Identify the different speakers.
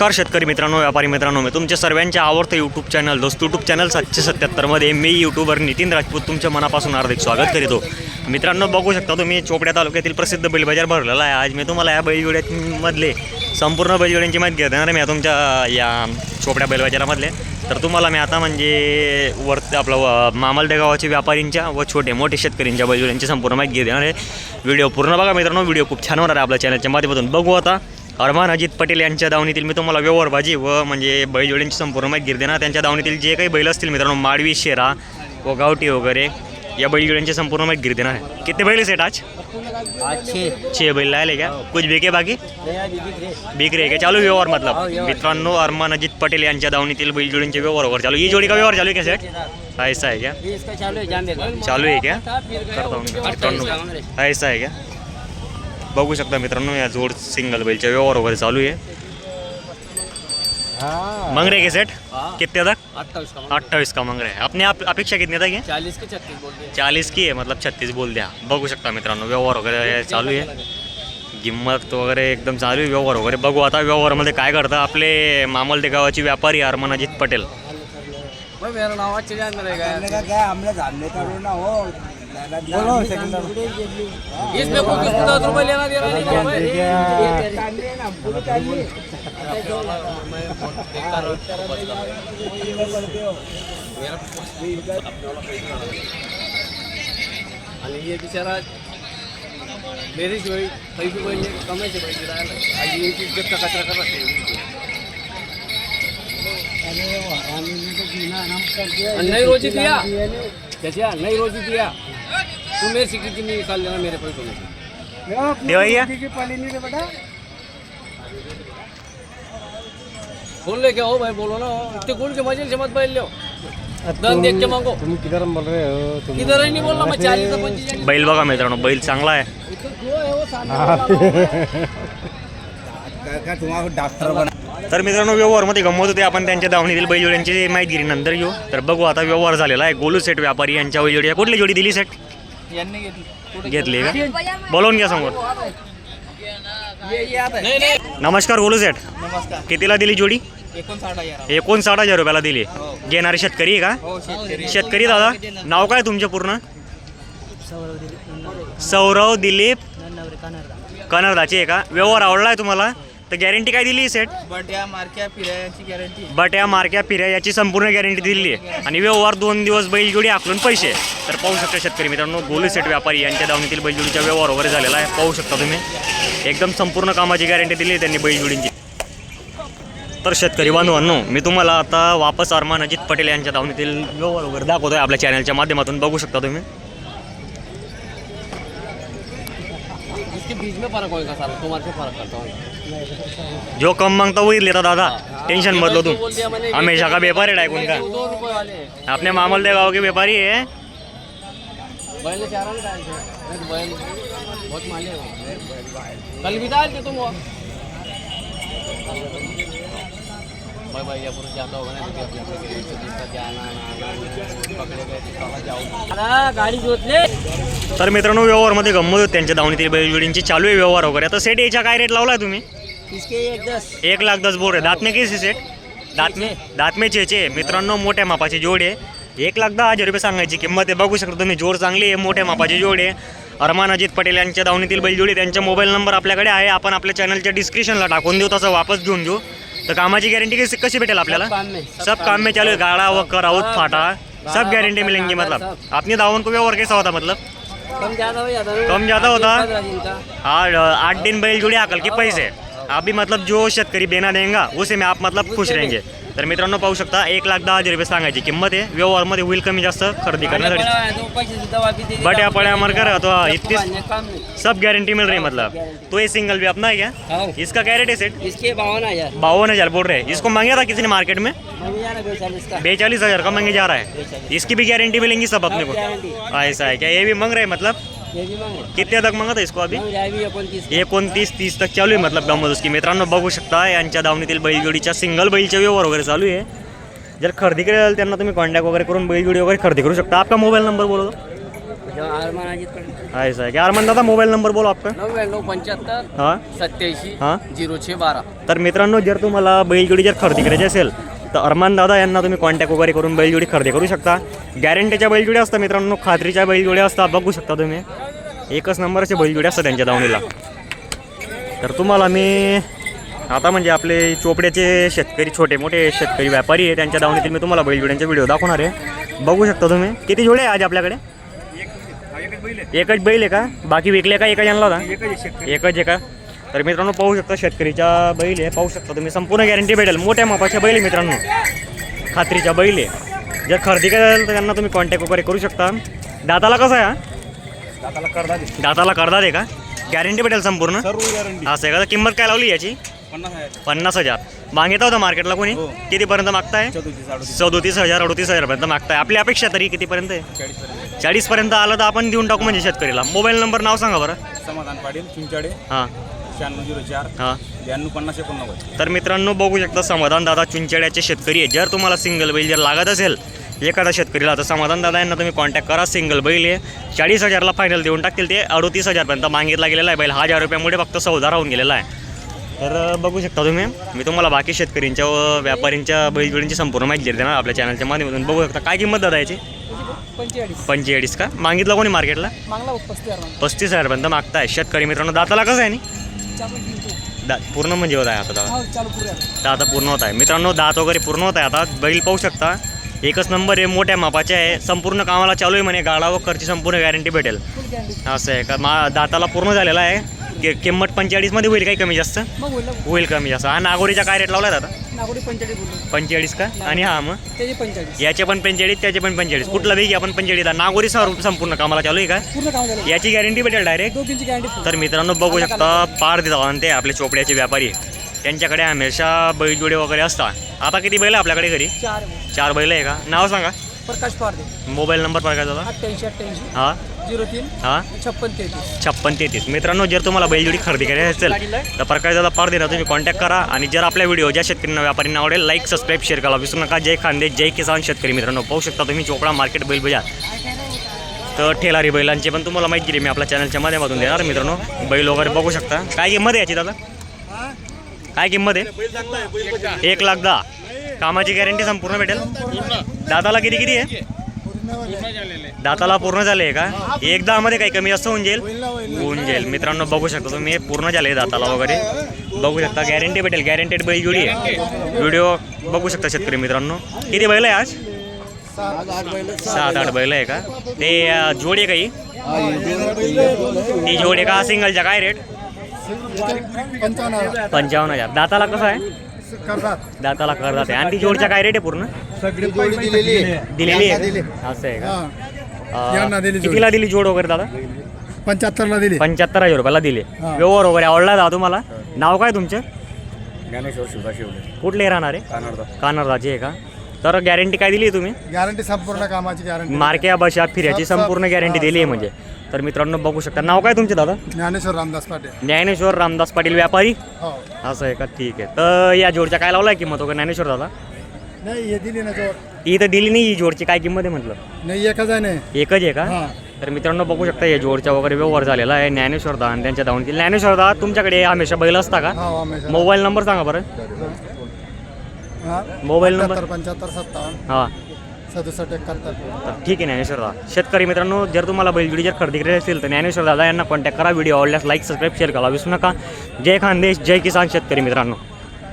Speaker 1: नमस्कार शेतकरी मित्रांनो व्यापारी मित्रांनो मी तुमच्या सर्वांच्या आवडतं यूट्यूब चॅनल दोस्त यूट्यूब चॅनल सातशे सत्याहत्तरमध्ये मी यूट्यूबर नितीन राजपूत तुमच्या मनापासून हार्दिक स्वागत करीतो. मित्रांनो बघू शकता तुम्ही चोपड्या तालुक्यातील प्रसिद्ध बैलबाजार भरलेला आहे. आज मी तुम्हाला या बैलजोड्यांमधले संपूर्ण बैलजोड्यांची माहिती देणार आहे. मी तुमच्या या चोपड्या बैलबाजारामधले. तर तुम्हाला मी आता म्हणजे वर आपलं मामलदे गावाच्या व्यापारींच्या व छोटे मोठे शेतकऱ्यांच्या बैलजोड्यांची संपूर्ण माहिती देणार आहे. व्हिडिओ पूर्ण बघा मित्रांनो. व्हिडिओ खूप छान होणार आहे आपल्या चॅनलच्या माध्यमातून. बघू आता अरमान अजित पटेल यांच्या दावणीतील मी तुम्हाला व्यवहारबाजी व म्हणजे बैलजोड्यांची संपूर्ण माहिती देणार. त्यांच्या दावणीतील जे काही बैल असतील मित्रांनो माडवी शेरा व गावठी वगैरे या बैलजोड्यांची संपूर्ण माहिती देणार. आहे किती बैल सेट आज? छे. बैल लायले क्या कुछ बिके बाकी? बिक रहे क्या चालू व्यवहार मतलब. मित्रांनो अरमान अजित पटेल यांच्या दावणीतील बैलजोडींचे व्यवहार वगैरे चालू. ही जोडी का व्यवहार चालू आहे क्या सेट ऐसा है क्या
Speaker 2: इसका चालू है जामे का
Speaker 1: चालू आहे क्या करता हूँ मित्रांनो ऐसा आहे का? बघू शकता मित्रांनो या जोड सिंगल बैलच्या व्यवहार वगैरे चालू आहे. मंग रहे के सेट कितने तक?
Speaker 2: अट्ठाईस का
Speaker 1: अट्ठाईस का मंग रहे अपने आप अपेक्षा कितने तक है
Speaker 2: चालीस के छत्तीस बोलते हैं
Speaker 1: चालीस की आहे मतलब छत्तीस बोल द्या. बघू शकता मित्रांनो व्यवहार वगैरे चालू आहे. किंमत वगैरे एकदम चालू आहे व्यवहार वगैरे. बघू आता व्यवहारमध्ये काय करतं आपले मामलते गावाचे व्यापारी अरमान अजित पटेल.
Speaker 2: भाई मेरा नाम अच्छे जान रहेगा
Speaker 3: क्या हमने सामने करो ना हो बोलो
Speaker 2: इसमें कोई किसको दस रुपए लेना देना नहीं है आणि हे बिचारा मेरी जोई काही बी बैल कमायचे पैसे राहिला आणि यांची इज्जत का कचरा करत आणि नहीं रोजी दिया क्या नहीं रोजी दिया तू मेरे से कितनी निकाल लेना मेरे पैसों में से।
Speaker 1: देवैया
Speaker 2: बोल ले क्या हो भाई बोलो ना. इतने गुण के मजे से मत बैल लो दन देख के मांगो.
Speaker 3: तुम किधर बोल रहे हो? तुम
Speaker 2: किधर ही नहीं बोलना मैं चालीस पंचीस
Speaker 1: बैल बघा मित्रांनो बैल चांगला आहे.
Speaker 2: है.
Speaker 3: का डॉक्टर बना
Speaker 1: तर मित्रांनो व्यवहारमध्ये गंमत होते. आपण त्यांच्या दावणीतील बैलजोड्यांची माहिती नंतर घेऊ तर बघू आता व्यवहार झालेला आहे. गोलू सेट व्यापारी यांच्या बैलजोडी. कुठली जोडी दिली सेट?
Speaker 2: यांनी घेतली.
Speaker 1: घेतली का? बोलवून घ्या समोर.
Speaker 2: ये ये आता नहीं नहीं
Speaker 1: नमस्कार गोलू सेट
Speaker 2: नमस्कार.
Speaker 1: कितीला दिली जोडी?
Speaker 2: एकोणसाठ हजार.
Speaker 1: एकोणसाठ हजार रुपयाला दिली. घेणारे शेतकरी आहे का?
Speaker 2: हो शेतकरी.
Speaker 1: शेतकरी दादा नाव काय तुमचे पूर्ण? सौरव दिलीप. कनरदाचे आहे का? व्यवहार आवडला आहे तुम्हाला? तर गॅरंटी काय दिली सेट
Speaker 2: बट या मार्क्या फिरायची गॅरंटी
Speaker 1: बट्या मार्क्या फिऱ्या याची संपूर्ण गॅरंटी दिलेली आहे. आणि व्यवहार दोन दिवस बैलजोडी आकलून पैसे. तर पाहू शकता शेतकरी मित्रांनो गोलू सेट व्यापारी यांच्या दावणीतील बैलजोडीचा व्यवहार वगैरे झालेला आहे. पाहू शकता तुम्ही. एकदम संपूर्ण कामाची गॅरंटी दिली आहे त्यांनी बैलजोडींची. तर शेतकरी बांधवांनो मी तुम्हाला आता वापस अरमान अजित पटेल यांच्या दावणीतील व्यवहार वगैरे दाखवतोय आपल्या चॅनलच्या माध्यमातून. बघू शकता तुम्ही.
Speaker 2: इसके बीच में फर्क होगा सारा तुम्हारे से फर्क करता हूँ।
Speaker 1: जो कम मांगता वही लेता दादा। टेंशन मत लो तुम। हमेशा का व्यापारी है
Speaker 2: वाले। हैं।
Speaker 1: अपने मामल दे गाँव के व्यापारी है?
Speaker 2: बैल चारा बैल बहुत माले हो कल भी डाल के तुम वो भाई होगा ना तो अपने अपने के लिए जिसका जाना आना आना, पकड़े गए तो कहाँ जाओ गाड़ी जोत ले
Speaker 1: तर मित्रांनो व्यवहारमध्ये गंमत होती. त्यांच्या दावणीतील बैलजोडींची चालू आहे व्यवहार वगैरे. आता सेट याच्या काय रेट लावलाय तुम्ही?
Speaker 2: इसके एक दस.
Speaker 1: एक लाख दस बोर आहे. दातमे किती सेट दातमे दातमे चेचे मित्रांनो मोठ्या मापाची जोड आहे. एक लाख दहा हजार रुपये सांगायची किंमत आहे. बघू शकता तुम्ही जोड चांगली आहे मोठ्या मापाची जोड आहे. अरमान अजित पटेल यांच्या दावणीतील बैलजोडी. त्यांचा मोबाईल नंबर आपल्याकडे आहे. आपण आपल्या चॅनलच्या डिस्क्रिप्शनला टाकून देऊ. तसं वापस घेऊन घेऊ. तर कामाची गॅरंटी कशी कशी भेटेल आपल्याला?
Speaker 2: काम में
Speaker 1: सब काम में चालू है गाड़ा कर कराउत फाटा. सब गारंटी मिलेंगी मतलब. अपने दावन को व्यवहार कैसा होता मतलब?
Speaker 2: कम ज़्यादा हो जाता
Speaker 1: कम ज़्यादा होता?
Speaker 2: पंद्रह दिन का
Speaker 1: आठ आठ दिन बैल जुड़े आकल के पैसे. अभी मतलब जो शेतकरी बेना देंगे उसे में आप मतलब खुश रहेंगे. तर मित्रांनो पाहू शकता एक लाख दहा हज़ार रुपये सांगायची किंमत आहे. व्यवहारमध्ये होईल कमी जास्त खरेदी करण्यासाठी.
Speaker 2: तो।
Speaker 1: बट पड़े अमर कर तो इतनी सब गारंटी मिल रही है मतलब तो ये सिंगल भी अपना है. क्या। इसका क्या रेट है सेट
Speaker 2: इसके बावन हज़ार.
Speaker 1: बावन हज़ार बोल रहे. हैं इसको मांगे था किसी ने मार्केट में?
Speaker 2: बेचालीस
Speaker 1: हज़ार का मांगे जा रहा है. इसकी भी गारंटी मिलेंगी सब अपने को. ऐसा है क्या? ये भी मांग रहे हैं मतलब?
Speaker 2: ये भी मांगे
Speaker 1: कितने तक मांगा था इसको अभी?
Speaker 2: मंग एकोणतीस
Speaker 1: एकोणतीस तीस तक चालू आहे मतलब गंमत उसकी मित्रांनो बघू शकता यांच्या दावणीतील बैलजोडीच्या सिंगल बैलचे व्यवहार वगैरे चालू आहे. जर खरेदी कराल त्यांना तुम्ही कॉन्टॅक्ट वगैरे करून बैलजोडी वगैरे खरेदी करू शकता. आपका मोबाईल नंबर बोलो
Speaker 2: जो आरमान अजित पटेल
Speaker 1: ऐसा है क्या अरमान दादा मोबाईल नंबर बोलो आपका.
Speaker 2: नव्याण्णव पंच्याहत्तर
Speaker 1: हां
Speaker 2: सत्याऐंशी
Speaker 1: हां?
Speaker 2: झिरो छे बारा.
Speaker 1: तर मित्रांनो जर तुम्हाला बैलजोडी जर खरेदी करायची असेल तर अरमान दादा यांना तुम्ही कॉन्टॅक्ट वगैरे करून बैलजोडी खरेदी करू शकता. गॅरंटीच्या बैलजोडी असतात मित्रांनो खात्रीच्या बैलजोडी असतात बघू शकता तुम्ही. एकच नंबरचे बैलजोडी असतात त्यांच्या दावणीला. तर तुम्हाला मी आता म्हणजे आपले चोपड्याचे शेतकरी छोटे मोठे शेतकरी व्यापारी आहे त्यांच्या दावणीतील मी तुम्हाला बैलजोड्यांचे व्हिडिओ दाखवणार आहे. बघू शकता तुम्ही. किती जोडे आहे आज आपल्याकडे? एकच बैल आहे का? बाकी विकले का? एकच आणला होता एकच आहे का? तर मित्रांनो पाहू शकता शेतकरीच्या बैल आहे. पाहू शकता तुम्ही संपूर्ण गॅरंटी भेटेल. मोठ्या मापाच्या बैल मित्रांनो. खात्रीच्या बैल आहे. जर खरेदी कराल तर त्यांना तुम्ही कॉन्टॅक्ट वगैरे करू शकता. दाताला कसं आहे हा?
Speaker 3: दाताला करदा दे.
Speaker 1: दाताला करदा दे का? गॅरंटी भेटेल संपूर्ण? असं आहे का? किंमत काय लावली याची?
Speaker 3: पन्नास
Speaker 1: हजार. मागितलं होतं मार्केटला कोणी?
Speaker 3: हो.
Speaker 1: कितीपर्यंत मागताय?
Speaker 3: चौतीस
Speaker 1: हजार अडतीस हजारपर्यंत मागताय. आपली अपेक्षा तरी कितीपर्यंत आहे?
Speaker 3: चाळीस पर्यंत.
Speaker 1: चाळीसपर्यंत आलं तर आपण देऊन टाकू म्हणजे शेतकरीला. मोबाईल नंबर नाव सांगा बरं.
Speaker 3: समाधान पाटील चिंचाडे.
Speaker 1: हां.
Speaker 3: शहाण्णव झिरो चार
Speaker 1: हां
Speaker 3: ब्याण्णव पन्नास एकोणनव्वद
Speaker 1: तर मित्रांनो बघू शकता समाधान दादा चुंचड्याचे शेतकरी आहे जर तुम्हाला सिंगल बैल जर लागत असेल एखादा शेतकरीला तर समाधान दादा यांना तुम्ही कॉन्टॅक्ट करा सिंगल बैल आहे चाळीस हजारला फायनल देऊन टाकतील ते अडतीस हजारपर्यंत मागितला गेलेला आहे बैल हजार रुपयामुळे फक्त सौदा राहून गेलेला आहे तर बघू शकता तुम्ही मी तुम्हाला बाकी शेतकरींच्या व व्यापाऱ्यांच्या बैलजोडींची संपूर्ण माहिती देणार आपल्या चॅनलच्या माध्यमातून बघू शकता काय किंमत दादा याची
Speaker 2: पंचेचाळीस
Speaker 1: पंचेचाळीस का मागितलं कोणी मार्केटला
Speaker 2: पस्तीस
Speaker 1: हजारपर्यंत मागताय शेतकरी मित्रांनो दाताला कसं आहे नी पूर्ण म्हणजे होत आहे आता दादा?
Speaker 2: चालू पुरे
Speaker 1: दात पूर्ण होत आहे. मित्रांनो दात वगैरे पूर्ण होत आहे आता. बैल पाहू शकता. एकच नंबर आहे मोठ्या मापाचे आहे. संपूर्ण कामाला चालू आहे म्हणे. गाडा व खर्ची संपूर्ण गॅरंटी भेटेल. असं आहे. का मा दाताला पूर्ण झालेला आहे. कि- किंमत पंचेचाळीसमध्ये होईल काही कमी जास्त?
Speaker 2: मग बोललं
Speaker 1: होईल कमी जास्त. हा नागोरीचा काय रेट लावला दादा
Speaker 2: नागोडी पंचेचाळीस बोललो.
Speaker 1: पंचेचाळीस का? आणि हा मग?
Speaker 2: त्याची
Speaker 1: याचे पण पंचेचाळीस त्याचे पण पंचेचाळीस. कुठला वेगळी आपण पंचेचाळीस नागोरी सर संपूर्ण कामाला चालू आहे का?
Speaker 2: पूर्ण काम झालं
Speaker 1: याची गॅरंटी भेटेल डायरेक्ट
Speaker 2: दोघींची गॅरंटी
Speaker 1: तर मित्रांनो बघू शकता पार देतात आणि ते आपले चोपड्याचे व्यापारी. त्यांच्याकडे हमेशा बैलजोडे वगैरे असतात. आता किती बैल आहे आपल्याकडे घरी?
Speaker 2: चार
Speaker 1: चार बैल आहे का? नाव सांगा.
Speaker 2: प्रकाश पारदे
Speaker 1: मोबाईल नंबर काय दादा
Speaker 2: अठ्ठ्याऐंशी अठ्ठ्याऐंशी.
Speaker 1: हां.
Speaker 2: झिरो तीन
Speaker 1: हां?
Speaker 2: छप्पन तेहतीस.
Speaker 1: छप्पन तेहतीस. मित्रांनो जर तुम्हाला बैलजोडी खरेदी करायची असेल तर प्रकाश दादा पार देणार तुम्ही कॉन्टॅक्ट करा. आणि जर आपल्या व्हिडिओ ज्या शेतकऱ्यांना व्यापाऱ्यांना आवडेल लाईक सबस्क्राईब शेअर करा. विसरू नका. जय खांदे जय किसान शेतकरी मित्रांनो. पाहू शकता तुम्ही चोपडा मार्केट बैल बजार. तर ठेलारी बैलांची पण तुम्हाला माहिती दिली मी आपल्या चॅनलच्या माध्यमातून देणार मित्रांनो. बैल वगैरे बघू शकता. काय किंमत आहे याची दादा? काय किंमत आहे? एक लाख दहा. कामाची गॅरंटी संपूर्ण भेटेल? दाताला किती किती आहे? दाताला पूर्ण झाले का? एकदा मध्ये काही कमी जास्त होऊन जाईल. होऊन जाईल. मित्रांनो बघू शकता तुम्ही पूर्ण झाले दाताला वगैरे. बघू शकता गॅरंटी भेटेल. गॅरंटेड बैल जोडी आहे. व्हिडिओ बघू शकता शेतकरी मित्रांनो. किती बैल आहे आज? सात आठ बैल आहे का? ते जोडी काही ती जोडी का? सिंगलच्या काय रेट पंचावन्न हजार. दाताला कसं आहे? दाताला करतात. आहे आणि ती जोडच्या काय रेट आहे पूर्ण?
Speaker 3: सगळी जोडी दिलेली आहे.
Speaker 1: दिलेली आहे? असं आहे का?
Speaker 4: यांना
Speaker 1: अं,
Speaker 4: दिली जोड.
Speaker 1: कितीला दिली जोड वगैरे दादा?
Speaker 4: पंच्याहत्तरला दिली.
Speaker 1: पंच्याहत्तर हजार रुपयाला दिले.
Speaker 4: हा.
Speaker 1: व्यवहार वगैरे आवडला दादा तुम्हाला? नाव काय तुमचं?
Speaker 3: ज्ञानेश्वर शिवदा शिवले
Speaker 1: कुठले राहणार आहे?
Speaker 3: कानडदा.
Speaker 1: कानरदाची आहे का? तर गॅरंटी काय दिली तुम्ही?
Speaker 4: गॅरंटी संपूर्ण कामाची गॅरंटी
Speaker 1: मार्क्या बशा फिर्याची संपूर्ण गॅरंटी
Speaker 4: हा,
Speaker 1: दिली आहे. म्हणजे. तर मित्रांनो बघू शकता. नाव काय तुमचे दादा?
Speaker 4: ज्ञानेश्वर रामदास पाटील.
Speaker 1: ज्ञानेश्वर रामदास पाटील व्यापारी?
Speaker 4: हो.
Speaker 1: असं आहे का? ठीक आहे. तर या जोडच्या काय लावलाय किंमत वगैरे ज्ञानेश्वर दादा?
Speaker 4: नाही हे दिली ना जोड.
Speaker 1: तर दिली नाही ही जोडची काय किंमत आहे म्हटलं?
Speaker 4: नाही एकच आहे नाही
Speaker 1: एकच आहे का? तर मित्रांनो बघू शकता या जोडचा वगैरे व्यवहार झालेला आहे. ज्ञानेश्वर दा आणि त्यांच्या धावून ज्ञानेश्वर दा तुमच्याकडे हमेशा बैल असता का?
Speaker 4: हो हमेशा.
Speaker 1: मोबाईल नंबर सांगा बरं. Mobile number?
Speaker 4: पंच्याहत्तर सत्तावन्न.
Speaker 1: हां.
Speaker 4: सदुसष्ट एकाहत्तर.
Speaker 1: तर ठीक आहे ज्ञानेश्वर दादा. शेतकरी मित्रांनो जर तुम्हाला बैलजोडी जर खरेदी करायची असेल तर ज्ञानेश्वर दादा यांना कॉन्टॅक्ट करा. व्हिडिओ आवडल्यास लाईक सबस्क्राईब शेअर करा विसरू नका. जय खानदेश जय किसान शेतकरी मित्रांनो.